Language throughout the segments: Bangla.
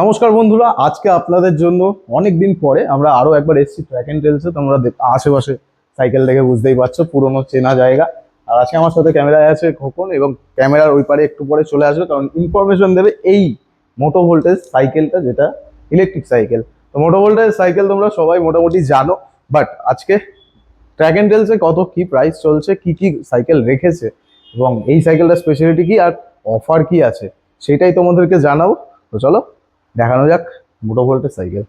নমস্কার বন্ধুরা, আজকে আপনাদের জন্য অনেক দিন পরে আমরা আরও একবার এসেছি ট্র্যাক অ্যান্ড টেলসে তোমরা আশেপাশে সাইকেল দেখে বুঝতেই পারছ, পুরোনো চেনা জায়গা। আর আজকে আমার সাথে ক্যামেরায় আছে খোকন এবং ক্যামেরার ওই পারে একটু পরে চলে আসবে, কারণ ইনফরমেশন দেবে এই মোটো ভোল্টেজ সাইকেলটা যেটা ইলেকট্রিক সাইকেল তো মোটো ভোল্টেজ সাইকেল তোমরা সবাই মোটামুটি জানো বাট আজকে ট্র্যাক অ্যান্ড টেলসে কত কি প্রাইস চলছে, কি কি সাইকেল রেখেছে, এবং এই সাইকেলটার স্পেশালিটি কি আর অফার কি আছে, সেটাই তোমাদেরকে জানাব। তো চলো দেখানো যাক মোটো ভোল্টেজ সাইকেল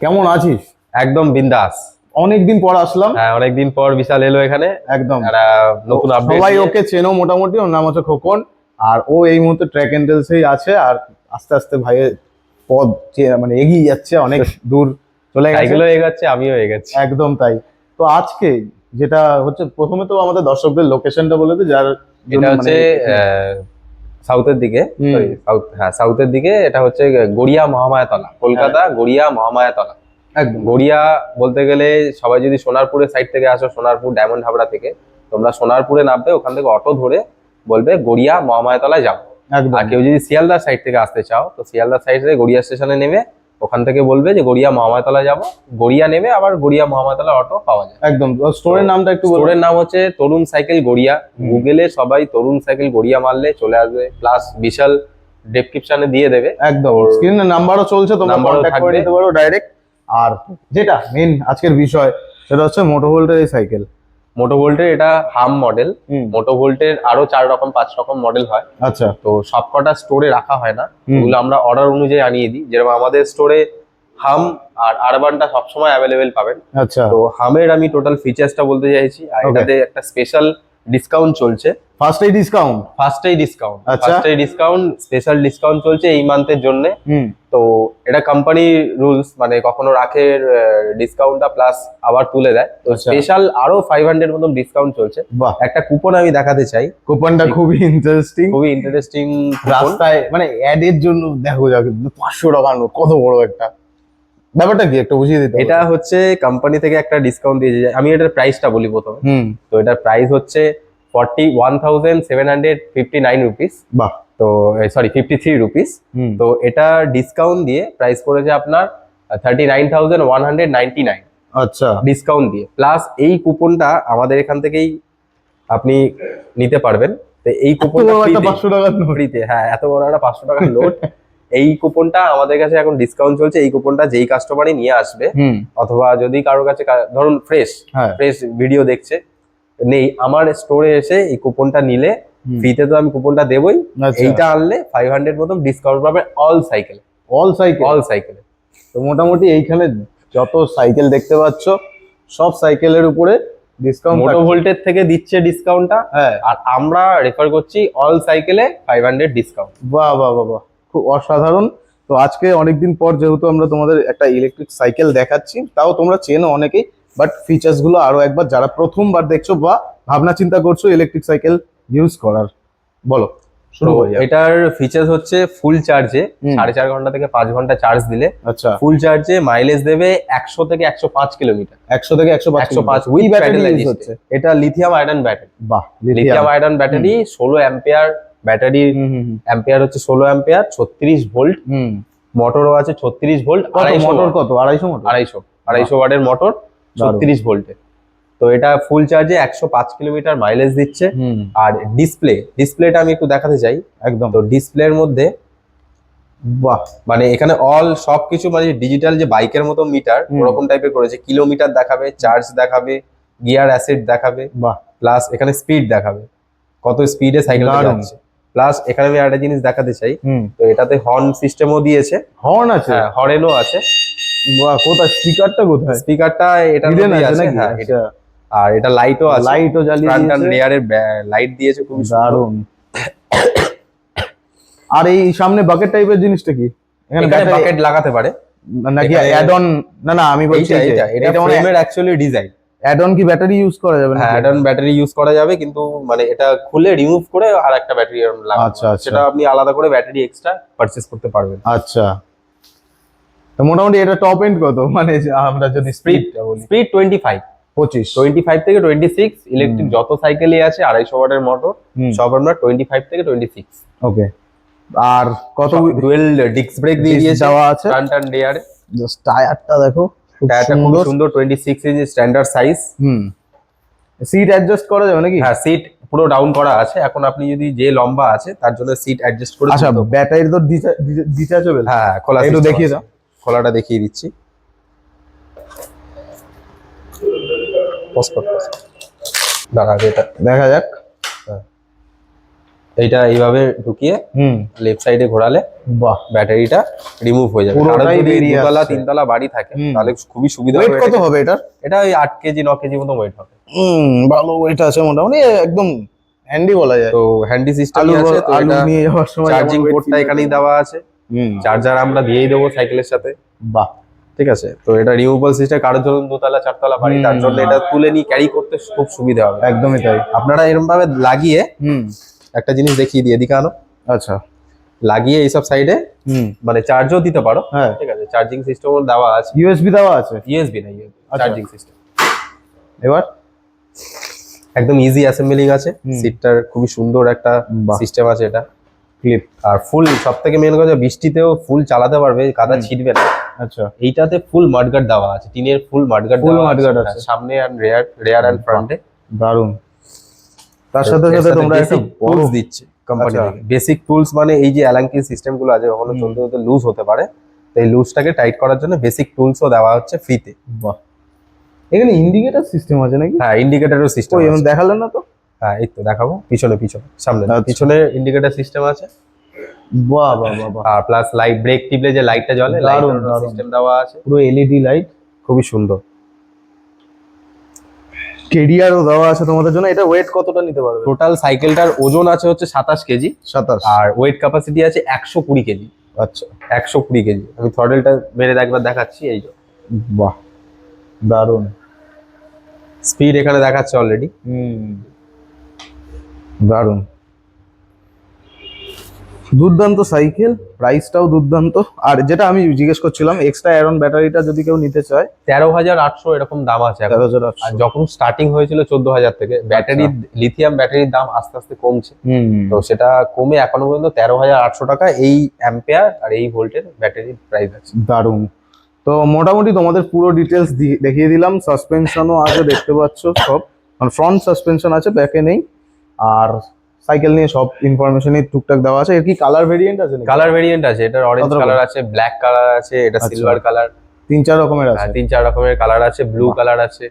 কেমন আছিস? একদম বিন্দাস। অনেকদিন পর আসলাম। হ্যাঁ অনেকদিন পর বিশাল এলো এখানে। একদম। নতুন আপডেট সবাই ওকে চেনো মোটামুটি ওর নাম হচ্ছে খোকন। আর ও এই মুহূর্তে ট্র্যাক অ্যান্ড টেলসেই আছে আর আস্তে আস্তে ভাইয়ের পদ মানে এগিয়ে যাচ্ছে অনেক দূর চলে গেছে। এগাচ্ছে আমিও এগাচ্ছি একদম তাই। তো আজকে যেটা হচ্ছে প্রথমে তো আমাদের দর্শকদের লোকেশনটা বলে দে যার এটা মানে- হচ্ছে সাউথের দিকে সরি সাউথ হ্যাঁ সাউথের দিকে এটা হচ্ছে গড়িয়া মহামায়াতলা কলকাতা গড়িয়া মহামায়াতলা। একদম। গড়িয়া বলতে গেলে সবাই যদি সোনারপুরের সাইড থেকে আসো সোনারপুর ডায়মন্ড হাবড়া থেকে তোমরা সোনারপুরে নামবে ওখান থেকে অটো ধরে বলবে গড়িয়া মহামায়াতলায় যাও। আর কেউ যদি শিয়ালদার সাইড থেকে আসতে চাও তো শিয়ালদার সাইড থেকে গড়িয়া স্টেশনে নেমে ওখান থেকে বলবে যে গড়িয়া মহামায়াতলা যাব। গড়িয়া নেমে আবার গড়িয়া মহামায়াতলা অটো পাওয়া যায় একদম। স্টোরের নামটা একটু স্টোরের নাম হচ্ছে তরুণ সাইকেল গড়িয়া। গুগলে সবাই তরুণ সাইকেল গড়িয়া মারলে চলে আসবে। প্লাস বিশাল ডেসক্রিপশনে দিয়ে দেবে। একদম। স্ক্রিনে নাম্বারও চলছে তোমরা কন্ট্যাক্ট করে। নিতে পারো ডাইরেক্ট আর যেটা মেন আজকের বিষয় সেটা হচ্ছে মোটো ভোল্টের এই সাইকেল মোটো ভোল্টের এটা হাম মডেল মোটো ভোল্টের আরও চার রকম পাঁচ রকম মডেল হয়। আচ্ছা। তো সবকটা স্টোরে রাখা হয় না। ওগুলো আমরা অর্ডার অনুযায়ী আনিয়ে দিই। যেরকম আমাদের স্টোরে হাম আর আরবানটা সবসময় অ্যাভেলেবেল পাবেন। আচ্ছা। তো হামের আমি টোটাল ফিচার্সটা বলতে চাইছি। আর এটাতে একটা স্পেশাল ডিসকাউন্ট চলছে। ফার্স্ট এই ডিসকাউন্ট ফার্স্টেই ডিসকাউন্ট আচ্ছা। ফার্স্টেই ডিসকাউন্ট স্পেশাল ডিসকাউন্ট চলছে এই মান্থের জন্য। হুম। তো এটা কোম্পানি রুলস মানে কখনো রাখে ডিসকাউন্টটা প্লাস আবার তুলে দেয়। তো আচ্ছা। স্পেশাল আরও ফাইভ হান্ড্রেড মতন ডিসকাউন্ট চলছে। বাহ। একটা কুপন আমি দেখাতে চাই। কুপনটা খুবই ইন্টারেস্টিং খুবই ইন্টারেস্টিং রাস্তায় মানে অ্যাড এর জন্য দেখো যাক পাঁচশো টাকা কত বড় একটা। ব্যাপারটা কি? একটা বুঝিয়ে দিতে এটা হচ্ছে কোম্পানি থেকে একটা ডিসকাউন্ট দিয়েছে আমি এটার প্রাইসটা বলি প্রথমে। হুম। তো এটার প্রাইস হচ্ছে forty one thousand seven hundred fifty nine rupees বাহ। তো সরি ফিফটি থ্রি রুপিস তো এটা ডিসকাউন্ট দিয়ে প্রাইস পড়েছে আপনার thirty nine thousand one hundred ninety nine আচ্ছা। ডিসকাউন্ট দিয়ে। প্লাস এই কুপনটা আমাদের এখান থেকেই আপনি নিতে পারবেন। তো এই কুপনটা ফ্রিতে হ্যাঁ এত বড় একটা পাঁচশো টাকার নোট এই কুপনটা আমাদের কাছে এখন ডিসকাউন্ট চলছে এই কুপনটা যেই কাস্টমারই নিয়ে আসবে অথবা যদি কারোর কাছে ধরুন ফ্রেশ ফ্রেশ ভিডিও দেখছে নেই আমার স্টোরে এসে এই কুপনটা নিলে। ফ্রিতে তো আমি কুপনটা দেবই আচ্ছা। এইটা আনলে ফাইভ হান্ড্রেড মতন ডিসকাউন্ট পাবে all cycle all cycle all সাইকেলে তো মোটামুটি এইখানে যত সাইকেল দেখতে পাচ্ছ সব সাইকেলের উপরে ডিসকাউন্ট মোটো ভোল্টের থেকে দিচ্ছে ডিসকাউন্টটা হ্যাঁ। আর আমরা রেফার করছি অল সাইকেলে ফাইভ হান্ড্রেড ডিসকাউন্ট বাহ বাহ বাহ বাহ। খুব অসাধারণ। তো আজকে অনেকদিন পর যেহেতু আমরা তোমাদের একটা ইলেকট্রিক সাইকেল দেখাচ্ছি তাও তোমরা চেনো অনেকেই বাট ফিচার্সগুলো আরও একবার যারা প্রথমবার দেখছ বা ভাবনা চিন্তা করছ ইলেকট্রিক সাইকেল ইউজ করার বলো। শুরু করি। এটার ফিচার্স হচ্ছে ফুল চার্জে সাড়ে চার ঘণ্টা থেকে পাঁচ ঘণ্টা চার্জ দিলে আচ্ছা। ফুল চার্জে মাইলেজ দেবে একশো থেকে একশো পাঁচ কিলোমিটার। একশো থেকে একশো একশো পাঁচ উই উইথ ব্যাটারি হচ্ছে। এটা লিথিয়াম আয়রন ব্যাটারি বাহ লিথিয়াম লিথিয়াম আয়রন ব্যাটারি ষোলো অ্যাম্পিয়ার ব্যাটারি অ্যাম্পিয়ার হচ্ছে ষোলো অ্যাম্পিয়ার ছত্রিশ ভোল্ট। মোটরও আছে ছত্রিশ ভোল্ট মোটর কত? আড়াইশো মোটর? আড়াইশো আড়াইশো ওয়াটের মোটর ছত্রিশ ভোল্টের তো এটা ফুল চার্জে একশো পাঁচ কিলোমিটার মাইলেজ দিচ্ছে। আর ডিসপ্লে ডিসপ্লেটা আমি একটু দেখাতে চাই। একদম। তো ডিসপ্লের মধ্যে বাহ মানে এখানে অল সবকিছু মানে ডিজিটাল যে বাইকের মতো মিটার। ওরকম টাইপের করেছে। কিলোমিটার দেখাবে চার্জ দেখাবে গিয়ার অ্যাসিড দেখাবে বাহ। প্লাস এখানে স্পিড দেখাবে। কত স্পিডে সাইকেল। যাচ্ছে। প্লাস এখানে আমি একটা জিনিস দেখাতে চাই। তো এটাতে হর্ন সিস্টেমও দিয়েছে। হর্ন আছে? হ্যাঁ হরেনও আছে। বাহ কোথায়? স্পিকারটা কোথায়? স্পিকারটা মধ্যেই আছে আছে নাকি? হ্যাঁ এটা- আচ্ছা আর এটা লাইটও আছে। লাইটও জ্বালিয়ে দিয়েছে। লেয়ারের লাইট দিয়েছে খুব দারুণ। আর এই সামনে বাকেট টাইপের জিনিসটা কি? এখানে বাকেট লাগাতে পারে। নাকি অ্যাড অন না না আমি বলছি এটা এটা এটা ফ্রেমের অ্যাকচুয়ালি ডিজাইন অ্যাড অন কি ব্যাটারি ইউজ করা যাবে না হ্যাঁ অ্যাডন ব্যাটারি ইউজ করা যাবে কিন্তু মানে এটা খুলে রিমুভ করে আর একটা ব্যাটারি লাগানো আচ্ছা, আচ্ছা। সেটা আপনি আলাদা করে ব্যাটারি এক্সট্রা পারচেজ করতে পারবেন। আচ্ছা। তো মোটামুটি এটা টপ এন্ড কত? মানে আমরা যদি স্পিড বলি। স্পিড টোয়েন্টি ফাইভ পঁচিশ। টোয়েন্টি ফাইভ থেকে টোয়েন্টি সিক্স ইলেকট্রিক যত সাইকেলই আছে আড়াইশো ওয়াটের মোটর। সব আমরা টোয়েন্টি ফাইভ থেকে টোয়েন্টি সিক্স ওকে আর কত ডুয়েল ডিস্ক ব্রেক দিয়ে দিয়েছে দেওয়া আছে? ফ্রন্ট অ্যান্ড রিয়ার জাস্ট টায়ারটা দেখো। টায়ারটা খুব সুন্দর। সুন্দর twenty six inch standard size হুম। সিট অ্যাডজাস্ট করা যাবে নাকি? হ্যাঁ সিট পুরো ডাউন করা আছে। এখন আপনি যদি যে লম্বা আছে তার জন্য সিট অ্যাডজাস্ট করে আচ্ছা ব্যাটারি তো ডিটাচেবল হ্যাঁ খোলা একটু দেখিয়ে। দাও। খোলাটা দেখিয়ে দিচ্ছি। Pause কর, pause কর। দাঁড়া আগে এটা দেখা যাক। এইটা এইভাবে ঢুকিয়ে হুম। লেফট সাইডে ঘোরালে বাহ। ব্যাটারিটা রিমুভ হয়ে যাবে। পুরোটাই বেরিয়ে দুতলা তিনতলা বাড়ি থাকে তাহলে খুবই সুবিধা হবে কত এটা- হবে এটার? এটা ওই আট কেজি ন কেজি মতো ওয়েট হবে। হুম ভালো ওয়েট আছে মোটামুটি একদম হ্যান্ডি বলা যায়। তো হ্যান্ডি সিস্টেম আছে তো আলু এটা নিয়ে যাওয়ার সময় চার্জিং পোর্টটা এখানেই দেওয়া আছে। হুম। চার্জার আমরা দিয়েই দেবো সাইকেলের সাথে। বাহ। ঠিক আছে? তো এটা রিমুভেবল সিস্টেম কারোর জন্য দোতলা চারতলা বাড়ি তার জন্য এটা তুলে নিয়ে ক্যারি করতে খুব সুবিধা হবে। একদমই তাই। আপনারা এরকম ভাবে লাগিয়ে হুম। একটা জিনিস দেখিয়ে দিয়ে এদিকে আনো আচ্ছা। লাগিয়ে এইসব সাইডে মানে চার্জও দিতে পারো। হ্যাঁ। ঠিক আছে চার্জিং সিস্টেমও দেওয়া আছে। ইউএসবি দেওয়া আছে? ইউএসবি না ইউএসবি আচ্ছা। চার্জিং সিস্টেম এবার? একদম ইজি অ্যাসেম্বলিং আছে। সিটটার খুবই সুন্দর একটা সিস্টেম আছে এটা। ক্লিপ আর ফুল সব থেকে মেন কথা বৃষ্টিতেও ফুল চালাতে পারবে কাদা। ছিটবে না। আচ্ছা। এইটাতে ফুল মাডগার্ড দেওয়া আছে টিনের ফুল মাডগার্ড দেওয়া mudguard আছে। সামনে আর রেয়ার রেয়ার এন্ড বাহ। ফ্রন্টে দারুণ তার সাথে সাথে তোমরা একটা টুলস দিচ্ছে কোম্পানি। থেকে। বেসিক টুলস মানে এই যে অ্যালাঙ্কি সিস্টেমগুলো আছে হুম। চলতে চলতে লুজ হতে পারে তো এই লুজটাকে টাইট করার জন্য বেসিক টুলসও দেওয়া হচ্ছে ফ্রিতে বাহ। এখানে ইন্ডিকেটর সিস্টেম আছে নাকি? হ্যাঁ ইন্ডিকেটরও সিস্টেম ওই দেখালেন না তো? হ্যাঁ এই তো দেখাবো পিছনে পিছনে সামনে। না। আচ্ছা। পিছনে ইন্ডিকেটর সিস্টেম আছে। বাহ বাহ বাহ আর প্লাস লাইট ব্রেক টিপলে যে লাইটটা জ্বলে লাইটের সিস্টেম দেওয়া আছে। পুরো এলইডি লাইট খুবই সুন্দর। কেডিআরও দেওয়া আছে তোমাদের জন্য এটা ওয়েট কতটা নিতে পারবে? টোটাল সাইকেলটার ওজন আছে হচ্ছে সাতাশ কেজি। সাতাশ। আর ওয়েট ক্যাপাসিটি আছে একশো কুড়ি কেজি। আচ্ছা। একশো কুড়ি কেজি। আমি থ্রডেলটা মেরে একবার দেখাচ্ছি এই যে। বাহ দারুণ। স্পিড এখানে দেখাচ্ছে অলরেডি হুম দারুণ দুর্দান্ত সাইকেল প্রাইসটাও দুর্দান্ত। আর যেটা আমি জিজ্ঞেস করছিলাম এক্সট্রা অ্যারন ব্যাটারিটা যদি কেউ নিতে চায়? তেরো হাজার আটশো এরকম দাম আছে তেরো হাজার আর যখন স্টার্টিং হয়েছিল চোদ্দ হাজার থেকে ব্যাটারি লিথিয়াম ব্যাটারির দাম আস্তে আস্তে কমছে। তো সেটা কমে এখনও পর্যন্ত তেরো হাজার আটশো টাকা এই অ্যাম্পেয়ার আর এই ভোল্টের ব্যাটারির প্রাইস আছে। দারুণ তো মোটামুটি তোমাদের পুরো ডিটেলস দেখিয়ে দিলাম। সাসপেনশনও আছে দেখতে পাচ্ছ সব। মানে ফ্রন্ট সাসপেনশন আছে ব্যাকে নেই। আর সাইকেল নিয়ে সব ইনফরমেশনই টুকটাক দেওয়া আছে। এর কি কালার ভেরিয়েন্ট আছে কালার ভেরিয়েন্ট আছে এটার অরেঞ্জ কালার আছে ব্ল্যাক কালার আছে এটা আচ্ছা। সিলভার কালার তিন চার রকমের আছে। তিন চার রকমের কালার আছে ব্লু কালার আছে।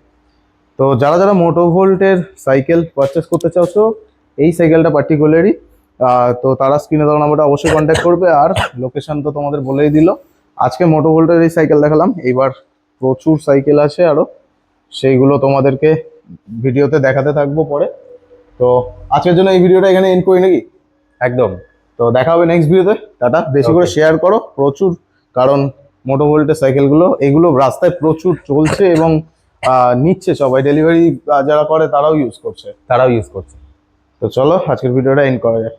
তো যারা যারা মোটো ভোল্টের সাইকেল পারচেস করতে চাচ্ছো এই সাইকেলটা পার্টিকুলারই তো তারা স্ক্রিনে দেওয়া নাম্বারটা অবশ্যই কন্ট্যাক্ট করবে। আর লোকেশন তো তোমাদের বলেই দিল। আজকে মোটো ভোল্টের এই সাইকেল দেখালাম। এইবার প্রচুর সাইকেল আছে আরও। সেইগুলো তোমাদেরকে ভিডিওতে দেখাতে থাকব পরে। তো আজকের জন্য এই ভিডিওটা এখানে এন্ড করি নাকি? একদম। তো দেখা হবে নেক্সট ভিডিওতে টাটা। বেশি করে শেয়ার করো প্রচুর। কারণ মোটো ভোল্টের সাইকেলগুলো এগুলো রাস্তায় প্রচুর চলছে এবং নিচ্ছে সবাই। ডেলিভারি যারা করে তারাও ইউজ করছে। তারাও ইউজ করছে। তো চলো আজকের ভিডিওটা এন্ড করা যাক।